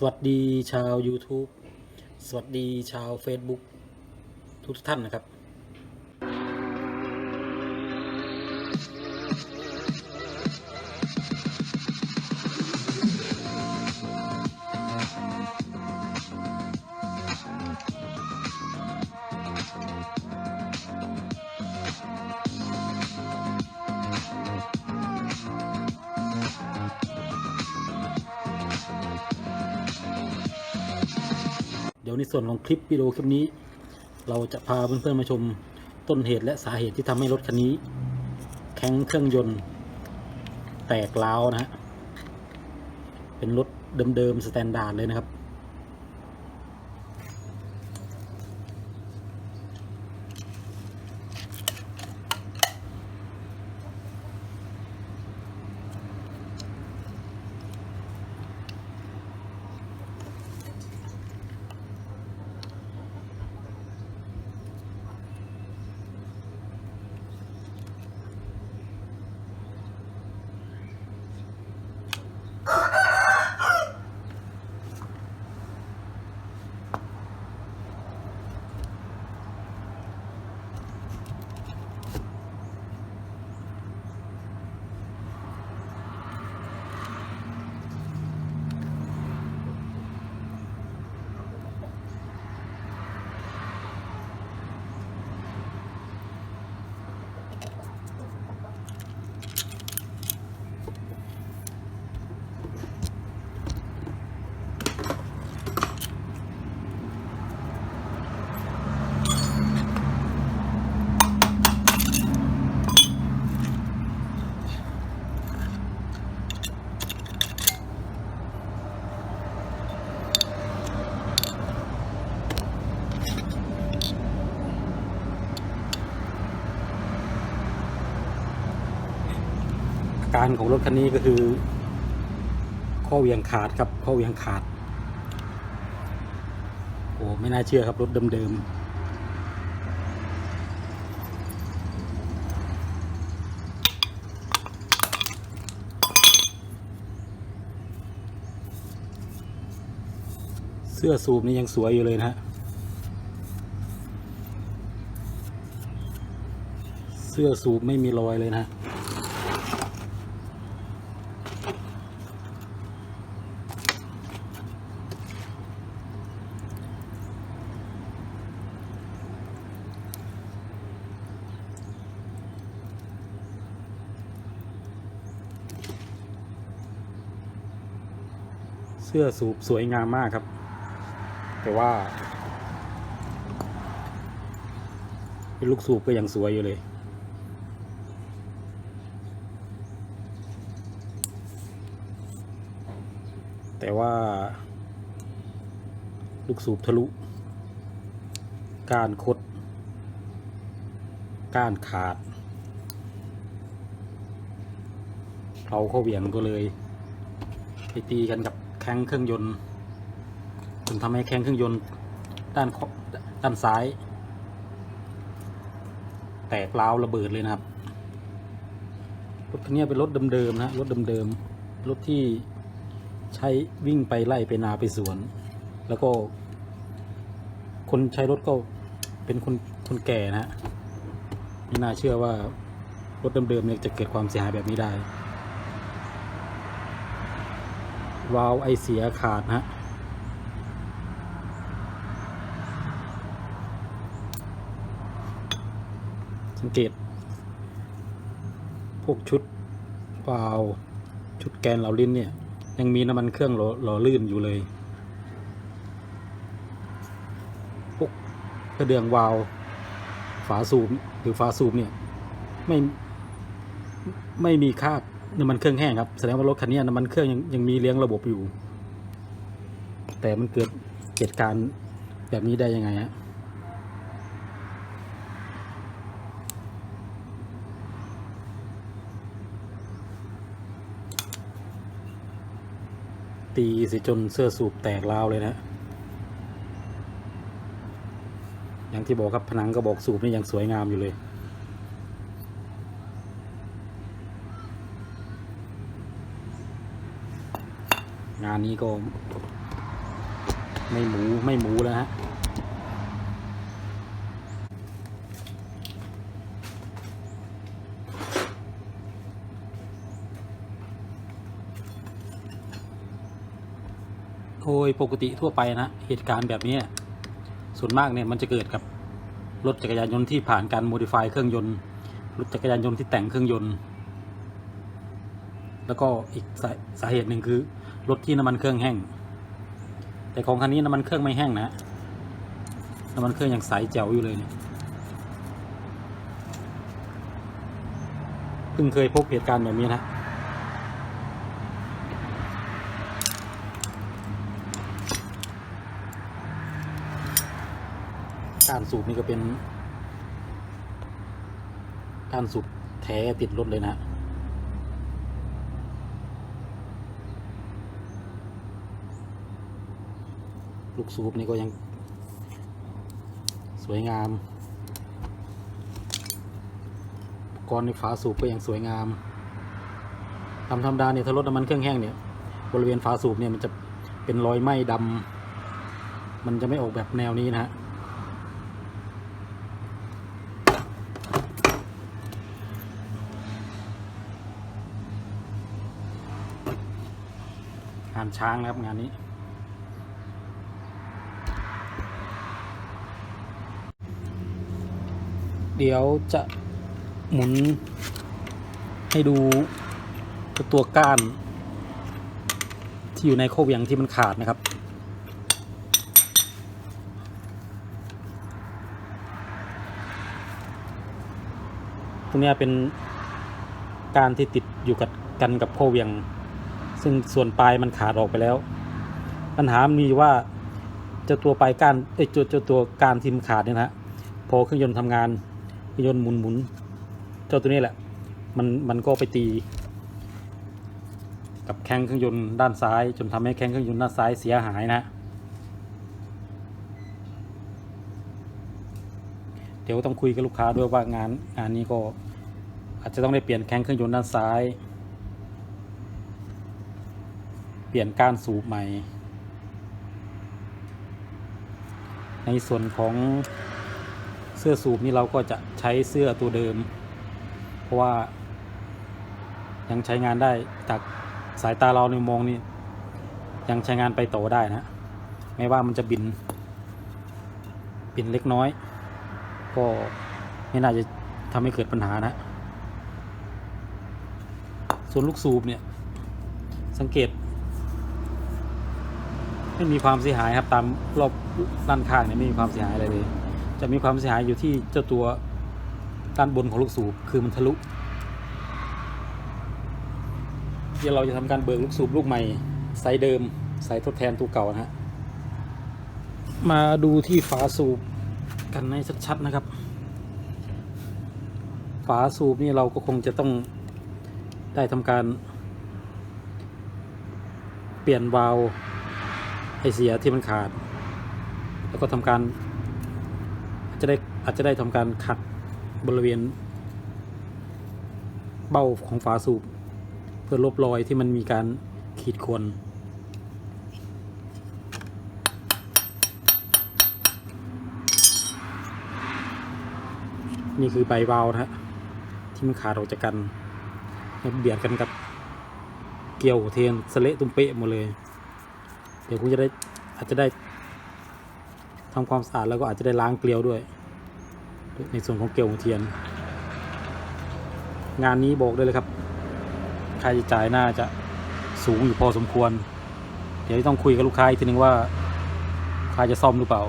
สวัสดีชาว YouTube สวัสดีชาว Facebook ทุกท่านนะครับ ดี๋ยวในส่วนของคลิปวิดีโอคลิปนี้ เราจะพาเพื่อนๆมาชมต้นเหตุและสาเหตุที่ทำให้รถคันนี้ แข็งเครื่องยนต์ แตกร้าวนะฮะเป็นรถเดิมๆสแตนดาร์ดเลยนะครับ การของรถคันนี้ก็คือ ข้อเหวียงขาดครับ ข้อเหวียงขาด โอ้ไม่น่าเชื่อครับรถเดิมๆเสื้อสูบนี่ยังสวยอยู่เลยนะฮะ เสื้อสูบไม่มีรอยเลยนะ เสื้อสูบสวยงามมากครับ แต่ว่า เป็นลูกสูบก็ยังสวยอยู่เลย แต่ว่า ลูกสูบทะลุ ก้านคด ก้านขาด เราเข้าเหวี่ยงก็เลยไปตีกันกับแข้งเครื่องยนต์จนทำให้แข้งเครื่องยนต์ด้านขด้านซ้าย แตกร้าวระเบิดเลยนะครับรถคันนี้เป็นรถเดิมๆนะรถเดิมๆรถที่ใช้วิ่งไปไล่ไปนาไปสวน แล้วก็ คนใช้รถก็เป็นคนคนแก่นะฮะไม่น่าเชื่อว่ารถเดิมๆเนี่ยจะเกิดความเสียหายแบบนี้ได้ วาล์วไอเสียขาดนะสังเกต พวกชุดวาล์วชุดแกนเหลาลิ้นเนี่ย ยังมีน้ำมันเครื่องหล่อหล่อลื่นอยู่เลยพวกกระเดื่องวาล์วฝาสูบหรือฝาสูบเนี่ย ไม่ ไม่มีคาบ น้ำมันเครื่องแห้งครับแสดงว่ารถคันนี้น้ำมันเครื่องยังยังมีเลี้ยงระบบอยู่ แต่มันเกิดเหตุการณ์แบบนี้ได้ยังไงฮะตีสิจนเสื้อสูบแตกราวเลยนะ อย่างที่บอกครับผนังกระบอกสูบนี่ยังสวยงามอยู่เลย งานนี้ก็ไม่หมูไม่หมูแล้วฮะโดยปกติทั่วไปนะ เหตุการณ์แบบนี้ ส่วนมากเนี่ยมันจะเกิดกับรถจักรยานยนต์ที่ผ่านการโมดิฟายเครื่องยนต์ รถจักรยานยนต์ที่แต่งเครื่องยนต์ แล้วก็อีกสาสาเหตุหนึ่งคือ รถที่น้ำมันเครื่องแห้ง แต่ของคันนี้น้ำมันเครื่องไม่แห้งนะน้ำมันเครื่องยังใสแจ๋วอยู่เลยเนี่ยเพิ่งเคยพบเหตุการณ์แบบนี้นะการสูบนี่ก็เป็นการสูบแท้ติดรถเลยนะ ลูกสูบนี่ก็ยังสวยงามกรณ์ในฝาสูบก็ยังสวยงามตามธรรมดาเนี่ยถ้ารถน้ำมันเครื่องแห้งเนี่ย บริเวณฝาสูบเนี่ยมันจะเป็นรอยไหม้ดำมันจะไม่ออกแบบแนวนี้นะฮะงานช้างนะครับงานนี้ เดี๋ยวจะหมุนให้ดูตัวก้าน ที่อยู่ในโคเวียงที่มันขาดนะครับ ตรงนี้เป็นการที่ติดอยู่กับกันกับโคเวียง ซึ่งส่วนปลายมันขาดออกไปแล้ว ปัญหามีว่าจ้าตัวปลายก้านเอ้ยเจ้าเจ้าตัวก้านที่มันขาดเนี่ยนะฮะพอเครื่องยนต์ทำงาน รื่องยนต์หมุนหมุนเจ้าตัวนี้แหละ มันมันก็ไปตี กับแข้งเครื่องยนต์ด้านซ้าย จนทำให้แข้งเครื่องยนต์ด้านซ้ายเสียหายนะ เดี๋ยวต้องคุยกับลูกค้าด้วยว่างานงานนี้ก็อาจจะต้องได้เปลี่ยนแข้งเครื่องยนต์ด้านซ้าย เปลี่ยนก้านสูบใหม่ ในส่วนของ เสื้อสูบนี่เราก็จะใช้เสื้อตัวเดิม เพราะว่า ยังใช้งานได้จากสายตาเราในมองนี่ยังใช้งานไปต่อได้นะไม่ว่ามันจะบิน บินเล็กน้อย ก็ไม่น่าจะทำให้เกิดปัญหานะ ส่วนลูกสูบเนี่ย สังเกต ไม่มีความเสียหายครับตามรอบด้านข้างเนี่ยไม่มีความเสียหายอะไรเลย จะมีความเสียหายอยู่ที่เจ้าตัวด้านบนของลูกสูบคือมันทะลุเดี๋ยวเราจะทำการเบิกลูกสูบลูกใหม่ไซส์เดิมไซส์ทดแทนตัวเก่านะฮะมาดูที่ฝาสูบกันให้ชัดๆนะครับ ฝาสูบนี่เราก็คงจะต้องได้ทำการ เปลี่ยนวาล์วไอเสียที่มันขาด แล้วก็ทำการ จะได้อาจจะได้ทำการขัดบริเวณ เบ้าของฝาสูบ เพื่อลบรอยที่มันมีการขีดข่วนนี่คือใบวาล์วนะฮะที่มันขาดออกจากกันเบียดกันกับเกลียวเทียนสเละตุ้มเป๊ะหมดเลย เดี๋ยวคุณจะได้อาจจะได้ ทำความสะอาดแล้วก็อาจจะได้ล้างเกลียวด้วย ในส่วนของเกลียวของเทียน งานนี้บอกได้เลยครับค่าใช้จ่ายน่าจะสูงอยู่พอสมควร เดี๋ยวต้องคุยกับลูกค้าอีกทีนึงว่าค่าจะซ่อมหรือเปล่า